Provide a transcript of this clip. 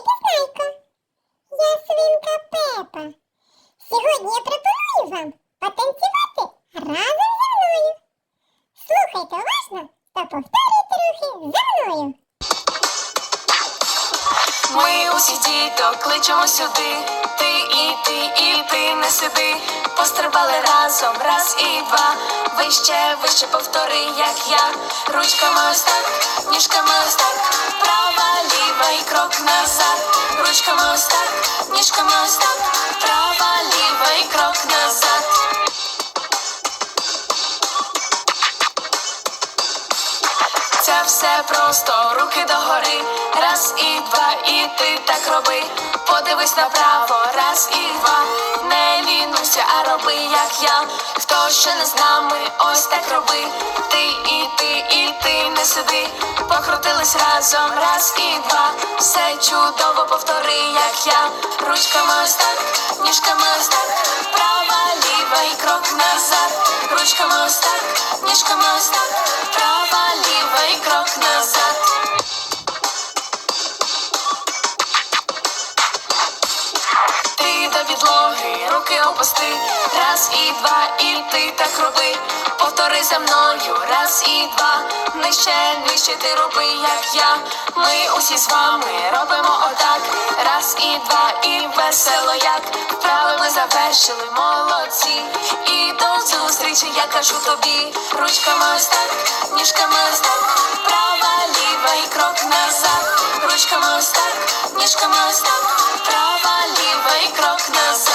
Незнайка, я свинка Пепа. Сьогодні я пропоную вам потанцювати разом зі мною. Слухайте уважно та повторюйте рухи за мною. Ми усі діток кличемо сюди. Ти і ти, і ти не сиди. Пострибали разом, раз і два. Вище, вище повтори, як я. Ручками ось так, ніжками Ручками ось так, ніжками ось так. Права, крок назад. Це все просто руки догори. Раз і два, і ти так роби. Подивись направо, раз і два. Не лінуйся, а роби, як я. Хто ще не з нами, ось так роби. Ти і ти, і ти не сиди. Покрутились разом, раз і два. Все чудово повтори, як я. Ручками ось так, ніжками ось так. Права, ліва і крок назад. Ручками ось так, ніжками ось так. Підлоги, раз і два, і ти так роби. Повтори за мною, раз і два. Нижче, нижче ти роби, як я. Ми усі з вами робимо отак. Раз і два, і весело як. Вправи ми завершили, молодці. І до зустрічі, я кажу тобі. Ручками ось так, ніжками ось так. Права, ліва і крок назад. Ручками ось так, ніжками ось так. Права, ліва і крок назад.